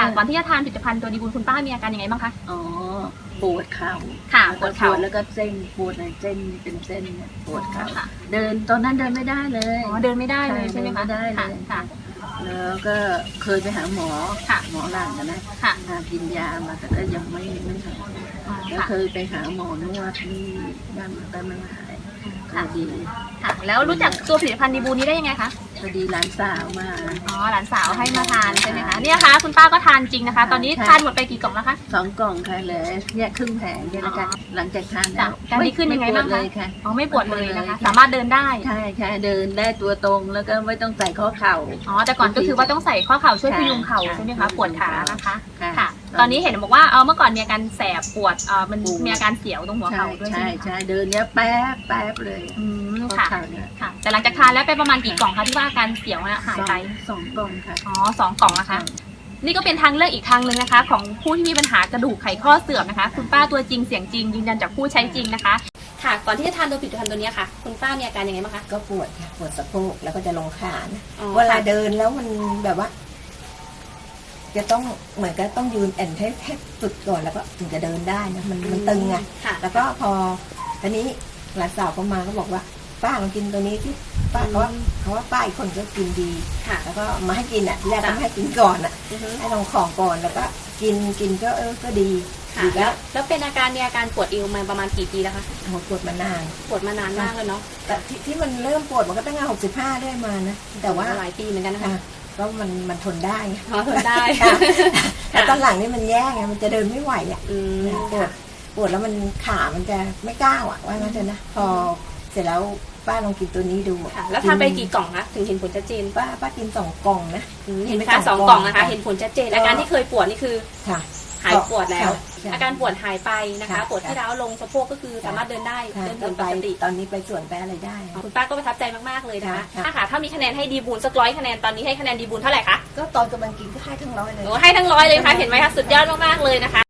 ค่ะ ก่อนที่จะทานผลิตภัณฑ์ตัวดีบุญคุณป้ามีอาการยังไงบ้างคะ อ๋อ ปวดเข่าค่ะปวดเข่าแล้วก็เส้นปวดในเส้นเป็นเส้นเนี่ยปวดเข่าค่ะเดินตอนนั้นเดินไม่ได้เลย อ๋อ เดินไม่ได้เลยใช่ไหมคะเดินไม่ได้เลยค่ะแล้วก็เคยไปหาหมอค่ะหมอหลังกันนะค่ะหากินยามาแต่ก็ยังไม่ไม่หายอ๋อแล้วค่ะเคยไปหาหมอนวดที่บ้านแต่ไม่หาย ค่ะก็ดีค่ะ แล้วรู้จักตัวผลิตภัณฑ์ดีบูนี้ได้ยังไงคะ พอดีหลานสาวมา อ๋อ หลานสาวให้มาทานใช่ไหมคะ เนี่ยค่ะคุณป้าก็ทานจริงนะคะ ตอนนี้ค่ะทานหมดไปกี่กล่องแล้วคะ สองกล่องค่ะเหลยเนี่ยครึ่งแผงเนี่ยนะคะอ๋อหลังจากทานจ้ะแล้วการดีขึ้นยังไงบ้างคะ ม่ปวดเลยค่ะ อ๋อ ไม่ปวดเลยนะคะไม่ปวดเลยสามารถเดินได้ ใช่ใช่เดินได้ตัวตรงแล้วก็ไม่ต้องใส่ข้อเข่า อ๋อ แต่ก่อนก็คือว่าต้องใส่ข้อเข่าช่วยค่ะพยุงเข่าค่ะใช่ไหมคะ ปวดขานะคะ ค่ะ ค่ะ ตอนนี้เห็นบอกว่าเออเมื่อก่อนมีอาการแสบปวดเออมันมีอาการเสียวตรงหัวใช่เข่าด้วยใช่ใช่ไหมคะใช่เดินเนี้ยแป๊บแป๊บเลยอืมข้อค่ะ เข่าเนี่ยค่ะ แต่หลังจากทานแล้วไปประมาณกี่กล่องคะที่ว่าอาการเสียวนะหายไปสองสองกล่องค่ะอ๋อสองกล่องนะคะ นี่ก็เป็นทางเลือกอีกทางหนึ่งนะคะ ของผู้ที่มีปัญหากระดูกไขข้อเสื่อมนะคะ คุณป้าตัวจริงเสียงจริงยืนยันจากผู้ใช้จริงนะคะ ค่ะ ก่อนที่จะทานตัวผลิตภัณฑ์ตัวนี้ค่ะ คุณป้ามีอาการยังไงบ้างคะก็ปวดค่ะปวดสะโพกแล้วก็จะลงขานะอ๋อเวลาค่ะเดินแล้วมันแบบว่า จะต้องเหมือนกับต้องยืนแอนให้แทบสุดก่อนแล้วก็ถึงจะเดินได้นะมันมันตึงไงค่ะ แล้วก็พอตอนนี้หลานสาวก็มาก็บอกว่า ป้าลองกินตัวนี้ที่ป้าเขาว่าเขาว่าป้าอีกคนก็กินดี ค่ะ แล้วก็มาให้กินอะที่แรกก็จ้ะไม่ให้กินก่อนอะ อือฮึให้ลองของก่อนแล้วก็กินกินก็เออก็ดีค่ะดีแล้แล้ววแล้วเป็นอาการมีอาการปวดเอวมาประมาณกี่ปีแล้วคะหัวปวดมานานปวดมานานมากเลยเนาะแต่ที่ที่มันเริ่มปวดมันก็ตั้งแต่หกสิบห้าได้มานะแต่ว่าหลายปีเหมือนกันนะคะค่ะ ก็มันมันทนได้ไงพอทนได้ค่ะแต่ตอนหลังนี่มันแย่ไงมันจะเดินไม่ไหวอะอืมปวดปวดแล้วมันขามันจะไม่ก้าวอะว่างั้นเถอะนะพอเสร็จแล้วป้าลองกินตัวนี้ดูค่ะแล้วทานไปกี่กล่องคะถึงเห็นผลชัดเจนป้าป้ากินสองกล่องนะอืมเห็นไหมคะสองกล่องนะคะ เห็นผลชัดเจนอาการที่เคยปวดนี่คือค่ะหายปวดแล้วค่ะ อาการปวดหายไปนะคะค่ะปวดที่ร้าวลงสะโพกก็คือสามารถเดินได้ค่ะเดินก็เดินไปปกติตอนนี้ไปสวนไปอะไรได้ คุณป้าก็ประทับใจมากๆเลยนะคะค่ะถ้าค่ะถ้ามีคะแนนให้ดีบูลสักร้อยคะแนนตอนนี้ให้คะแนนดีบูลเท่าไหร่คะก็ตอนกำลังกินก็ให้ทั้งร้อยเลยโอ้ให้ทั้งร้อยเลยค่ะเห็นไหมคะสุดยอดมากๆเลยนะคะ